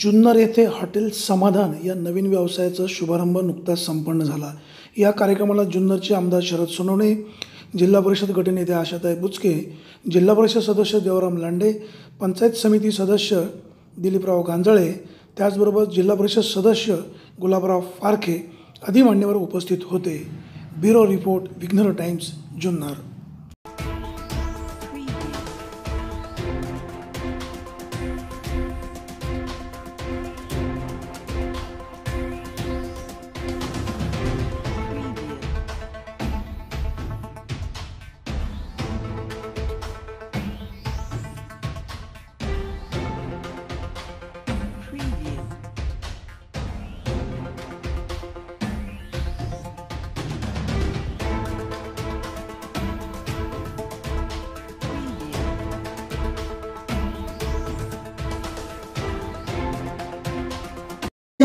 जुन्नर येथे हॉटेल समाधान या नवीन व्यवसायाचा शुभारंभ नुकताच संपन्न झाला. या कार्यक्रमाला जुन्नरचे आमदार शरद सोनवणे जिल्हा परिषद गटनेते आशाताई बुचके जिल्हा परिषद सदस्य देवराम लांडे पंचायत समिती सदस्य दिलीपराव गांजळे त्याचबरोबर जिल्हा परिषद सदस्य गुलाबराव फारखे आदी मान्यवर उपस्थित होते. Bureau report विघ्नर times Junnar.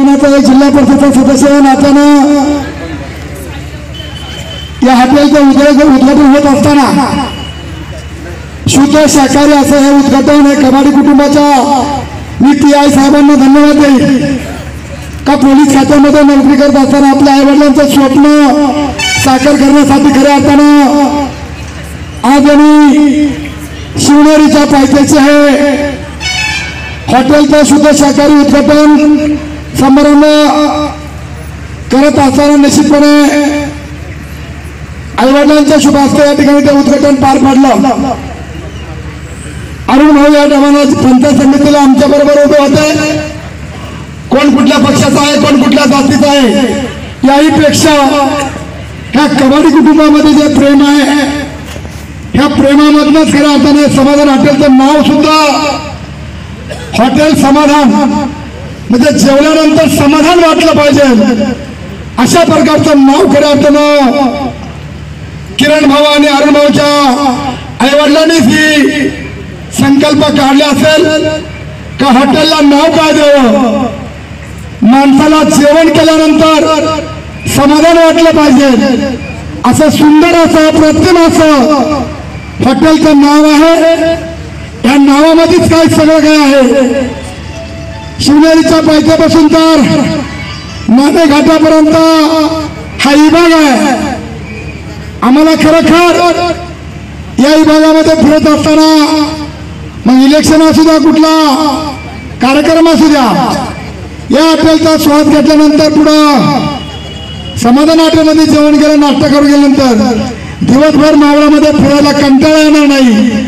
एक जिल्हा परिषदचा सदस्य या नात्यानं या हॉटेलचं उद्या उद्घाटन होत असताना शुद्ध शाकाहारी असं हे उद्घाटन हे कबाडी कुटुंबाच्या मी टी आय साहेबांना धन्यवाद देईल का पोलीस खात्यामध्ये नोकरी करत असताना आपल्या आईवडिलांचं स्वप्न साकार करण्यासाठी खऱ्या अर्थानं आज आम्ही शिवनेरीच्या पायथ्याचे हे हॉटेलचं शुद्ध शाकाहारी उद्घाटन समारंभ करत असताना निश्चितपणे आईवडिलांच्या शुभ या ठिकाणी ते उद्घाटन पार पाडलं. अरुण भाऊ या टायमाला पंचायत समितीला आमच्या बरोबर उभे होते. कोण कुठल्या पक्षाचा आहे कोण कुठल्या जातीचा आहे याही पेक्षा ह्या कबाडी कुटुंबामध्ये जे प्रेम आहे ह्या प्रेमामधनच खऱ्या अर्थाने समाधान हॉटेलचं नाव सुद्धा हॉटेल समाधान म्हणजे जेवल्यानंतर समाधान वाटलं पाहिजे. अशा प्रकारचं नाव खऱ्या अर्थानं किरण भाऊ आणि अरुण भाऊच्या आईवडिलांनीच ही संकल्प काढला असेल का हॉटेलला नाव काय द्यावं? माणसाला जेवण केल्यानंतर समाधान वाटलं पाहिजे. असं सुंदर असं प्रतिम असं हॉटेलचं नाव आहे. या नावामध्येच काय सगळं काय आहे? शिवनेरीच्या पायथ्यापासून तर नाणे घाटापर्यंत हा विभाग आहे. आम्हाला खरोखर या विभागामध्ये फिरत असताना मग इलेक्शन असू द्या कुठला कार्यक्रम असू द्या या हॉटेलचा स्वाद घेतल्यानंतर पुढं समाधान हॉटेलमध्ये जेवण केलं नाश्ता करून गेल्यानंतर दिवसभर मावळामध्ये फिरायला कंटाळा येणार नाही.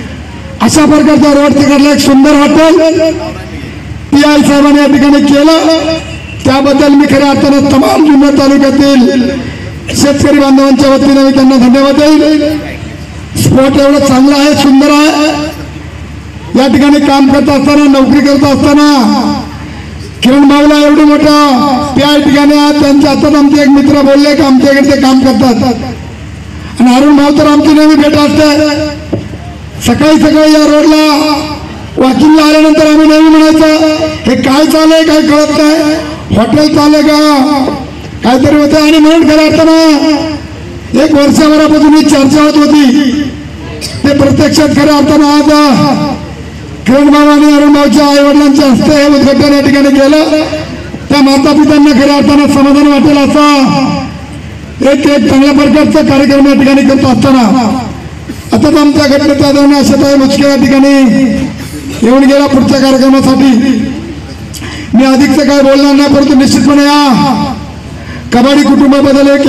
अशा प्रकारचा रोड तिकडला एक सुंदर हॉटेल पी आय साहेबांनी या ठिकाणी केलं. त्याबद्दल मी खऱ्या अर्थानं तमाम जुन्नर तालुक्यातील शेतकरी बांधवांच्या वतीने मी त्यांना धन्यवाद देईल स्पॉट एवढं चांगलं आहे सुंदर आहे. या ठिकाणी काम करत असताना नोकरी करत असताना किरण भाऊला एवढं मोठं त्या ठिकाणी आज त्यांच्या हातात आमचे एक मित्र बोलले की आमच्याकडे ते काम करतात. आणि अरुण भाऊ तर आमची नेहमी भेट असते. सकाळी सकाळी या रोडला वॉकिंगला आल्यानंतर आम्ही नेहमी म्हणायचं हे काय चाललंय काय कळत नाही? हॉटेल चाललंय का? काहीतरी होतं आणि म्हणून खरं अर्थानं एक वर्षभरापासून ही चर्चा होत होती. ते प्रत्यक्षात खऱ्या अर्थानं आज किरण भाऊ आणि अरुण भाऊच्या आई वडिलांच्या हस्ते हे उद्घाटन या ठिकाणी केलं. त्या माता पित्यांना खऱ्या अर्थानं समाधान वाटेल असा एक एक चांगल्या प्रकारचा कार्यक्रम या ठिकाणी करत असताना. आताच आमच्या घटनेत अशा आशाताई मुचके या ठिकाणी येऊन गेला पुढच्या कार्यक्रमासाठी. मी अधिकचं काय बोलणार नाही परंतु निश्चितपणे या कबाडी कुटुंबाबद्दल एक